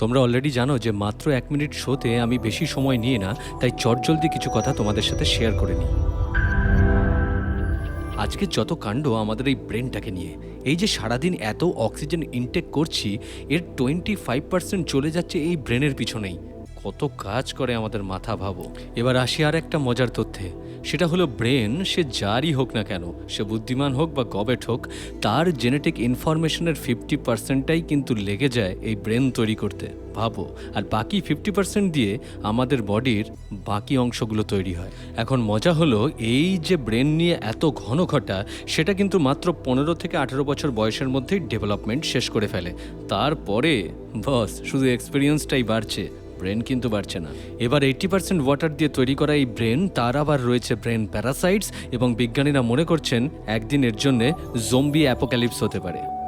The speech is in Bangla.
তোমরা অলরেডি জানো যে মাত্র এক মিনিট শোতে আমি বেশি সময় নিয়ে না, তাই চটজলদি কিছু কথা তোমাদের সাথে শেয়ার করে নিই। আজকে যত কাণ্ড আমাদের এই ব্রেনটাকে নিয়ে, এই যে সারাদিন এত অক্সিজেন ইনটেক করছি, এর টোয়েন্টি ফাইভ পার্সেন্ট চলে যাচ্ছে এই ব্রেনের পিছনেই। কত কাজ করে আমাদের মাথা ভাবো। এবার আসি আর একটা মজার তথ্যে। সেটা হলো ব্রেন, সে যারই হোক না কেন, সে বুদ্ধিমান হোক বা গবেট হোক, তার জেনেটিক ইনফরমেশনের ফিফটি পার্সেন্টটাই কিন্তু লেগে যায় এই ব্রেন তৈরি করতে। ভাবো, আর বাকি ফিফটি পার্সেন্ট দিয়ে আমাদের বডির বাকি অংশগুলো তৈরি হয়। এখন মজা হলো এই যে ব্রেন নিয়ে এত ঘন ঘটা, সেটা কিন্তু মাত্র পনেরো থেকে আঠেরো বছর বয়সের মধ্যেই ডেভেলপমেন্ট শেষ করে ফেলে। তারপরে, বস, শুধু এক্সপিরিয়েন্সটাই বাড়ছে। ব্রেন কিন্তু বাড়ছে না। এবার এইট্টি পার্সেন্ট ওয়াটার দিয়ে তৈরি করা এই ব্রেন, তার আবার রয়েছে ব্রেন প্যারাসাইটস এবং বিজ্ঞানীরা মনে করছেন একদিনের জন্যে জম্বি অ্যাপোক্যালিপস হতে পারে।